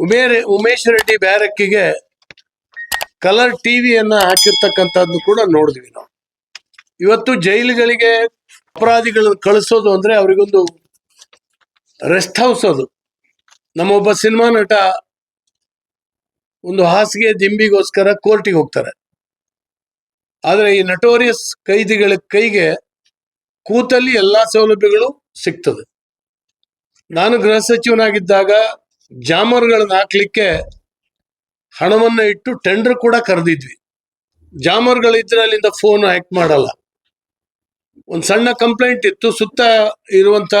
ಉಮೇರ್ ಉಮೇಶ್ ರೆಡ್ಡಿ ಬ್ಯಾರಕ್ಕಿಗೆ ಕಲರ್ ಟಿವಿಯನ್ನ ಹಾಕಿರ್ತಕ್ಕಂಥದ್ದು ಕೂಡ ನೋಡಿದ್ವಿ ನಾವು. ಇವತ್ತು ಜೈಲುಗಳಿಗೆ ಅಪರಾಧಿಗಳನ್ನ ಕಳಿಸೋದು ಅಂದ್ರೆ ಅವರಿಗೊಂದು ರೆಸ್ಟ್ ಹೌಸ್ ಅದು. ನಮ್ಮೊಬ್ಬ ಸಿನಿಮಾ ನಟ ಒಂದು ಹಾಸಿಗೆ ದಿಂಬಿಗೋಸ್ಕರ ಕೋರ್ಟಿಗೆ ಹೋಗ್ತಾರೆ. ಆದರೆ ಈ ನಟೋರಿಯಸ್ ಕೈದಿಗಳ ಕೈಗೆ ಕೂತಲ್ಲಿ ಎಲ್ಲಾ ಸೌಲಭ್ಯಗಳು ಸಿಗ್ತದೆ. ನಾನು ಗೃಹ ಸಚಿವನಾಗಿದ್ದಾಗ ಜಾಮರ್ಗಳನ್ನ ಹಾಕ್ಲಿಕ್ಕೆ ಹಣವನ್ನ ಇಟ್ಟು ಟೆಂಡರ್ ಕೂಡ ಕರೆದಿದ್ವಿ. ಜಾಮರ್ಗಳಿದ್ರೆ ಅಲ್ಲಿಂದ ಫೋನ್ ಆಕ್ಟ್ ಮಾಡಲ್ಲ. ಒಂದು ಸಣ್ಣ ಕಂಪ್ಲೇಂಟ್ ಇತ್ತು, ಸುತ್ತ ಇರುವಂತ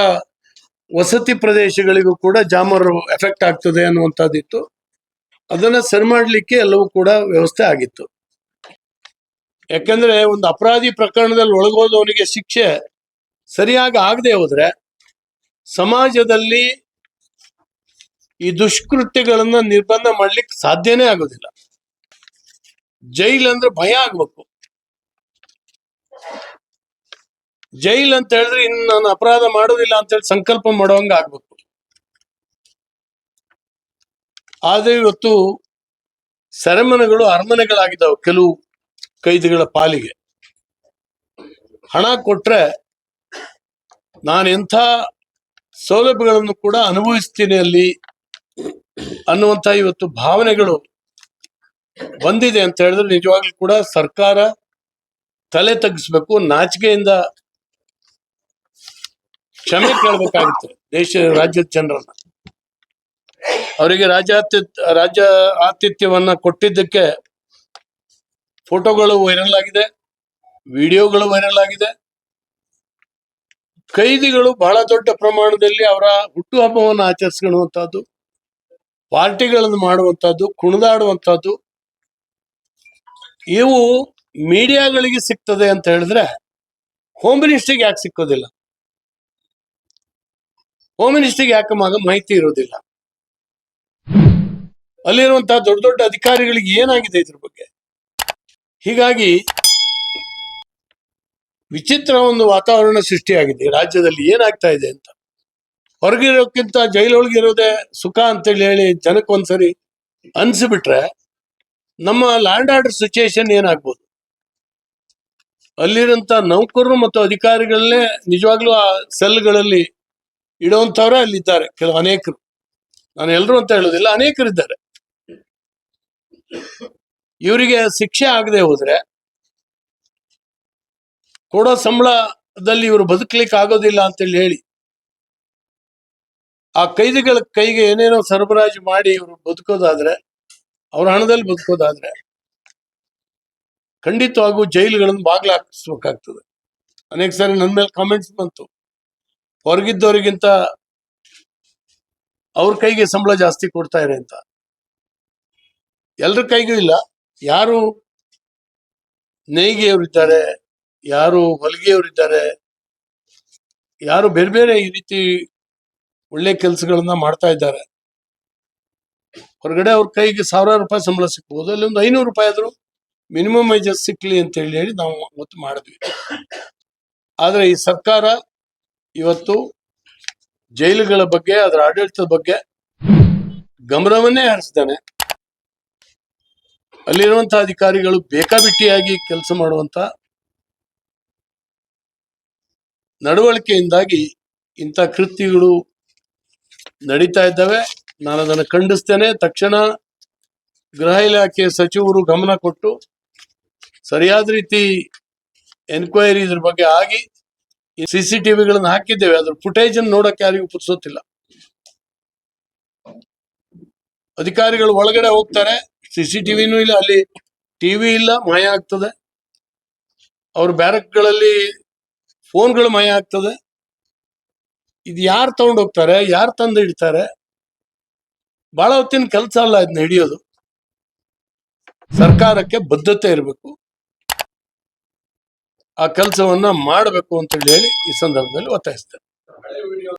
ವಸತಿ ಪ್ರದೇಶಗಳಿಗೂ ಕೂಡ ಜಾಮರ್ ಎಫೆಕ್ಟ್ ಆಗ್ತದೆ ಅನ್ನುವಂಥದ್ದಿತ್ತು ಅದನ್ನ ಸರಿ ಮಾಡ್ಲಿಕ್ಕೆ ಎಲ್ಲವೂ ಕೂಡ ವ್ಯವಸ್ಥೆ ಆಗಿತ್ತು. ಯಾಕಂದ್ರೆ ಒಂದು ಅಪರಾಧಿ ಪ್ರಕರಣದಲ್ಲಿ ಒಳಗೋದವನಿಗೆ ಶಿಕ್ಷೆ ಸರಿಯಾಗಿ ಆಗದೆ ಹೋದ್ರೆ ಸಮಾಜದಲ್ಲಿ ಈ ದುಷ್ಕೃತ್ಯಗಳನ್ನ ನಿರ್ಬಂಧ ಮಾಡ್ಲಿಕ್ಕೆ ಸಾಧ್ಯನೇ ಆಗೋದಿಲ್ಲ. ಜೈಲ್ ಅಂದ್ರೆ ಭಯ ಆಗ್ಬೇಕು. ಜೈಲ್ ಅಂತ ಹೇಳಿದ್ರೆ ಇನ್ನು ನಾನು ಅಪರಾಧ ಮಾಡೋದಿಲ್ಲ ಅಂತ ಹೇಳಿ ಸಂಕಲ್ಪ ಮಾಡುವಂಗ ಆಗ್ಬೇಕು. ಆದ್ರೆ ಇವತ್ತು ಸೆರೆಮನೆಗಳು, ಅರಮನೆಗಳಾಗಿದ್ದಾವೆ ಕೆಲವು ಕೈದಿಗಳ ಪಾಲಿಗೆ. ಹಣ ಕೊಟ್ರೆ ನಾನು ಎಂಥ ಸೌಲಭ್ಯಗಳನ್ನು ಕೂಡ ಅನುಭವಿಸ್ತೀನಿ ಅಲ್ಲಿ ಅನ್ನುವಂಥ ಇವತ್ತು ಭಾವನೆಗಳು ಬಂದಿದೆ ಅಂತ ಹೇಳಿದ್ರೆ ನಿಜವಾಗ್ಲೂ ಕೂಡ ಸರ್ಕಾರ ತಲೆ ತಗ್ಗಿಸ್ಬೇಕು, ನಾಚಿಕೆಯಿಂದ ಕ್ಷಮೆ ಕೇಳಬೇಕಾಗುತ್ತೆ ದೇಶ, ರಾಜ್ಯದ ಜನರನ್ನ. ಅವರಿಗೆ ರಾಜ್ಯಾತ್ಯ, ರಾಜ್ಯ ಆತಿಥ್ಯವನ್ನ ಕೊಟ್ಟಿದ್ದಕ್ಕೆ ಫೋಟೋಗಳು ವೈರಲ್ ಆಗಿದೆ, ವಿಡಿಯೋಗಳು ವೈರಲ್ ಆಗಿದೆ. ಕೈದಿಗಳು ಬಹಳ ದೊಡ್ಡ ಪ್ರಮಾಣದಲ್ಲಿ ಅವರ ಹುಟ್ಟುಹಬ್ಬವನ್ನು ಆಚರಿಸ್ಕೊಳ್ಳುವಂತಹದ್ದು ಪಾರ್ಟಿಗಳನ್ನು ಮಾಡುವಂತಹದ್ದು, ಕುಣಿದಾಡುವಂತಹದ್ದು, ಇವು ಮೀಡಿಯಾಗಳಿಗೆ ಸಿಗ್ತದೆ ಅಂತ ಹೇಳಿದ್ರೆ ಹೋಮ್ ಮಿನಿಸ್ಟ್ರಿಗೆ ಯಾಕೆ ಸಿಕ್ಕೋದಿಲ್ಲ? ಹೋಮ್ ಮಿನಿಸ್ಟ್ರಿಗೆ ಯಾಕೆ ಮಗ ಮಾಹಿತಿ ಇರೋದಿಲ್ಲ? ಅಲ್ಲಿರುವಂತಹ ದೊಡ್ಡ ದೊಡ್ಡ ಅಧಿಕಾರಿಗಳಿಗೆ ಏನಾಗಿದೆ ಇದ್ರ ಬಗ್ಗೆ? ಹೀಗಾಗಿ ವಿಚಿತ್ರ ಒಂದು ವಾತಾವರಣ ಸೃಷ್ಟಿಯಾಗಿದೆ. ರಾಜ್ಯದಲ್ಲಿ ಏನಾಗ್ತಾ ಇದೆ ಅಂತ? ಹೊರಗಿರೋಕ್ಕಿಂತ ಜೈಲೊಳಗಿರೋದೇ ಸುಖ ಅಂತೇಳಿ ಹೇಳಿ ಜನಕ್ಕೆ ಒಂದ್ಸರಿ ಅನ್ಸಿಬಿಟ್ರೆ ನಮ್ಮ ಲ್ಯಾಂಡ್ ಆರ್ಡರ್ ಸಿಚುಯೇಷನ್ ಏನಾಗ್ಬೋದು? ಅಲ್ಲಿರಂತ ನೌಕರರು ಮತ್ತು ಅಧಿಕಾರಿಗಳನ್ನೇ ನಿಜವಾಗ್ಲೂ ಆ ಸೆಲ್ಗಳಲ್ಲಿ ಇಡುವಂತವ್ರೆ ಅಲ್ಲಿದ್ದಾರೆ ಕೆಲವು ಅನೇಕರು. ನಾನು ಎಲ್ಲರೂ ಅಂತ ಹೇಳೋದಿಲ್ಲ ಅನೇಕರಿದ್ದಾರೆ ಇವರಿಗೆ ಶಿಕ್ಷೆ ಆಗದೆ ಹೋದ್ರೆ ಕೊಡೋ ಸಂಬಳದಲ್ಲಿ ಇವರು ಬದುಕಲಿಕ್ಕೆ ಆಗೋದಿಲ್ಲ ಅಂತೇಳಿ ಹೇಳಿ ಆ ಕೈದಿಗಳ ಕೈಗೆ ಏನೇನೋ ಸರಬರಾಜು ಮಾಡಿ ಇವರು ಬದುಕೋದಾದ್ರೆ, ಅವ್ರ ಹಣದಲ್ಲಿ ಬದುಕೋದಾದ್ರೆ ಖಂಡಿತವಾಗೂ ಜೈಲುಗಳನ್ನು ಬಾಗಿಲು ಹಾಕಿಸ್ಬೇಕಾಗ್ತದೆ ಅನೇಕ ಸಾರಿ ನನ್ನ ಮೇಲೆ ಕಾಮೆಂಟ್ಸ್ ಬಂತು. ಹೊರಗಿದ್ದವರಿಗಿಂತ ಅವ್ರ ಕೈಗೆ ಸಂಬಳ ಜಾಸ್ತಿ ಕೊಡ್ತಾ ಇದೆ ಅಂತ. ಎಲ್ರ ಕೈಗೂ ಇಲ್ಲ. ಯಾರು ನೇಯ್ಗೆಯವರಿದ್ದಾರೆ ಯಾರು ಹೊಲಿಗೆಯವರಿದ್ದಾರೆ ಯಾರು ಬೇರೆ ಬೇರೆ ಈ ರೀತಿ ಒಳ್ಳೆ ಕೆಲಸಗಳನ್ನ ಮಾಡ್ತಾ ಇದ್ದಾರೆ. ಹೊರಗಡೆ ಅವ್ರ ಕೈಗೆ ಸಾವಿರಾರು ರೂಪಾಯಿ ಸಂಬಳ ಸಿಕ್ಬಹುದು ಅಲ್ಲಿ ಒಂದು ಐನೂರು ರೂಪಾಯಿ ಆದ್ರೂ ಮಿನಿಮಮ್ ವೇಜಸ್ ಸಿಕ್ಲಿ ಅಂತ ಹೇಳಿ ಹೇಳಿ ನಾವು ಒತ್ತು ಮಾಡಿದ್ವಿ. ಆದ್ರೆ ಈ ಸರ್ಕಾರ ಇವತ್ತು ಜೈಲುಗಳ ಬಗ್ಗೆ, ಅದರ ಆಡಳಿತದ ಬಗ್ಗೆ ಗಮನವನ್ನೇ ಹರಿಸ್ತಾನೆ ಅಲ್ಲಿರುವಂತಹ ಅಧಿಕಾರಿಗಳು ಬೇಕಾಬಿಟ್ಟಿಯಾಗಿ ಕೆಲಸ ಮಾಡುವಂತ ನಡವಳಿಕೆಯಿಂದಾಗಿ ಇಂಥ ಕೃತ್ಯಗಳು ನಡೀತಾ ಇದ್ದಾವೆ. ನಾನು ಅದನ್ನು ಖಂಡಿಸ್ತೇನೆ. ತಕ್ಷಣ ಗೃಹ ಇಲಾಖೆ ಸಚಿವರು ಗಮನ ಕೊಟ್ಟು ಸರಿಯಾದ ರೀತಿ ಎನ್ಕ್ವೈರಿ ಇದ್ರ ಬಗ್ಗೆ ಆಗಿ ಸಿ ಸಿ ಟಿವಿಗಳನ್ನು ಹಾಕಿದ್ದೇವೆ. ಅದ್ರ ಫುಟೇಜ್ ಅನ್ನು ನೋಡಕ್ಕೆ ಯಾರಿಗೂ ಪುರ್ಸೋತಿಲ್ಲ ಅಧಿಕಾರಿಗಳು ಒಳಗಡೆ ಹೋಗ್ತಾರೆ. ಸಿ ಸಿ ಟಿವಿನೂ ಇಲ್ಲ. ಅಲ್ಲಿ ಟಿವಿ ಇಲ್ಲ. ಮಾಯ ಆಗ್ತದೆ. ಅವ್ರ ಬ್ಯಾರಕ್ಗಳಲ್ಲಿ ಫೋನ್ಗಳು ಮಾಯ ಆಗ್ತದೆ. ಇದು ಯಾರು ತಗೊಂಡು ಹೋಗ್ತಾರೆ, ಯಾರು ತಂದು ಇಡ್ತಾರೆ? ಬಹಳ ಹೊತ್ತಿನ ಕೆಲಸ ಅಲ್ಲ ಇದನ್ನ ಹಿಡಿಯೋದು. ಸರ್ಕಾರಕ್ಕೆ ಬದ್ಧತೆ ಇರಬೇಕು. ಆ ಕೆಲಸವನ್ನ ಮಾಡಬೇಕು ಅಂತ ಹೇಳಿ ಈ ಸಂದರ್ಭದಲ್ಲಿ ಒತ್ತಾಯಿಸ್ತೇನೆ.